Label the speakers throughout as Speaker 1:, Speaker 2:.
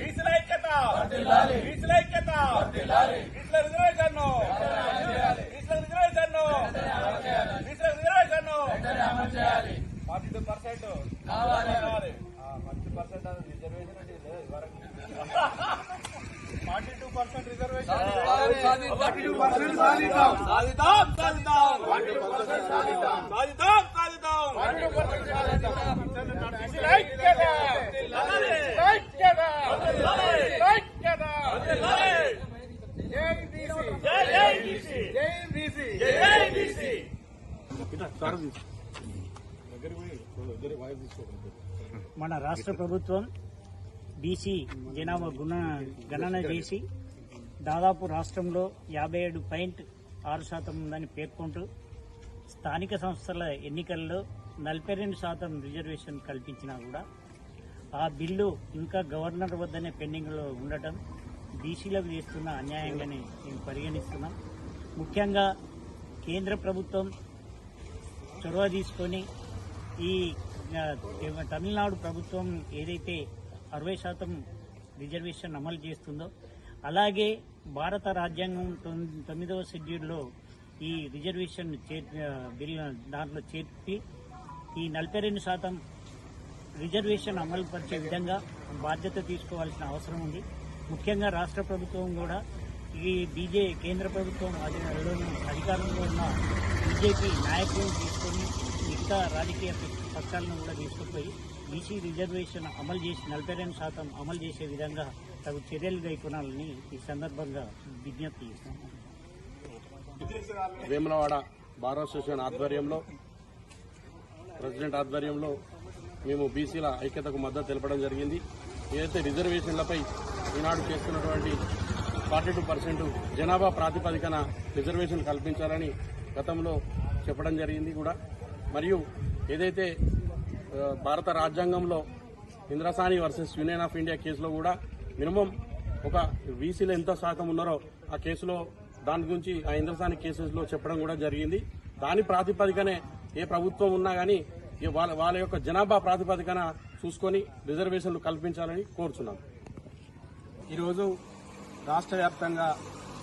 Speaker 1: బీసీల ఐక్యత బీసీల ఐక్యత బీసీల రిజర్వేషన్ బీసీల రిజర్వేషన్ బీసీల reservation forty two percent. Forty percent reservation అంటే ఇదే వరకు ఫార్టీ టూ పర్సెంట్ రిజర్వేషన్ సాధిద్దాం. సాధిద్దాం. సాధిద్దాం. బీసీల ఐక్యత ఐక్యత ఐక్యత జై బీసీ జై బీసీ జై బీసీ జై బీసీ
Speaker 2: మన రాష్ట్ర ప్రభుత్వం బీసీ జనాభా గుణ గణన చేసి దాదాపు రాష్ట్రంలో యాభై ఏడు పాయింట్ ఆరు శాతం ఉందని పేర్కొంటూ స్థానిక సంస్థల ఎన్నికల్లో నలభై రెండు శాతం రిజర్వేషన్ కల్పించినా కూడా ఆ బిల్లు ఇంకా గవర్నర్ వద్దనే పెండింగ్లో ఉండటం బీసీలకు చేస్తున్న అన్యాయంగానే మేము పరిగణిస్తున్నాం. ముఖ్యంగా కేంద్ర ప్రభుత్వం చొరవ తీసుకొని ఈ తమిళనాడు ప్రభుత్వం ఏదైతే అరవై శాతం రిజర్వేషన్ అమలు చేస్తుందో అలాగే భారత రాజ్యాంగం తొమ్మిదవ షెడ్యూల్లో ఈ రిజర్వేషన్ బిల్ దాంట్లో చేర్పి ఈ నలభై రెండు శాతం రిజర్వేషన్ అమలు పరిచే విధంగా బాధ్యత తీసుకోవాల్సిన అవసరం ఉంది. ముఖ్యంగా రాష్ట్ర ప్రభుత్వం కూడా ఈ బీజే కేంద్ర ప్రభుత్వం అధికారంలో అధికారంలో ఉన్న బీజేపీ నాయకులను తీసుకొని మిగతా రాజకీయ పక్షాలను కూడా తీసుకుపోయి బీసీ రిజర్వేషన్ అమలు చేసి నలభై రెండు శాతం అమలు చేసే విధంగా తగు చర్యలు గైకొనాలని ఈ సందర్భంగా విజ్ఞప్తి
Speaker 3: వేములవాడ బార్ అసోసియేషన్ ఆధ్వర్యంలో ప్రెసిడెంట్ ఆధ్వర్యంలో మేము బీసీల ఐక్యతకు మద్దతు తెలపడం జరిగింది. ఏదైతే రిజర్వేషన్లపై ఈనాడు చేస్తున్నటువంటి ఫార్టీ టూ పర్సెంట్ జనాభా ప్రాతిపదికన రిజర్వేషన్ కల్పించాలని గతంలో చెప్పడం జరిగింది కూడా. మరియు ఏదైతే భారత రాజ్యాంగంలో Indra Sawhney versus union of India కేసులో కూడా మినిమం ఒక వీసీలు ఎంత శాతం ఉన్నారో ఆ కేసులో దాని గురించి ఆ ఇంద్రసాని కేసెస్లో చెప్పడం కూడా జరిగింది. దాని ప్రాతిపదికనే ఏ ప్రభుత్వం ఉన్నా కానీ వాళ్ళ వాళ్ళ యొక్క జనాభా ప్రాతిపదికన చూసుకొని రిజర్వేషన్లు కల్పించాలని కోరుచున్నాం.
Speaker 4: ఈరోజు రాష్ట్ర వ్యాప్తంగా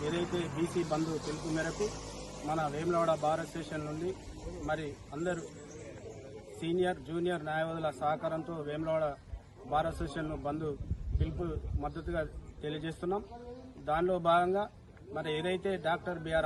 Speaker 4: ఏదైతే బీసీ బంధు పిలుపు మేరకు మన వేములవాడ భారత్ స్టేషన్ నుండి మరి అందరూ సీనియర్ జూనియర్ న్యాయవాదుల సహకారంతో వేములవాడ భారత్ అసోసియేషన్ బంధు పిలుపు మద్దతుగా తెలియజేస్తున్నాం. దానిలో భాగంగా మరి ఏదైతే డాక్టర్ బిఆర్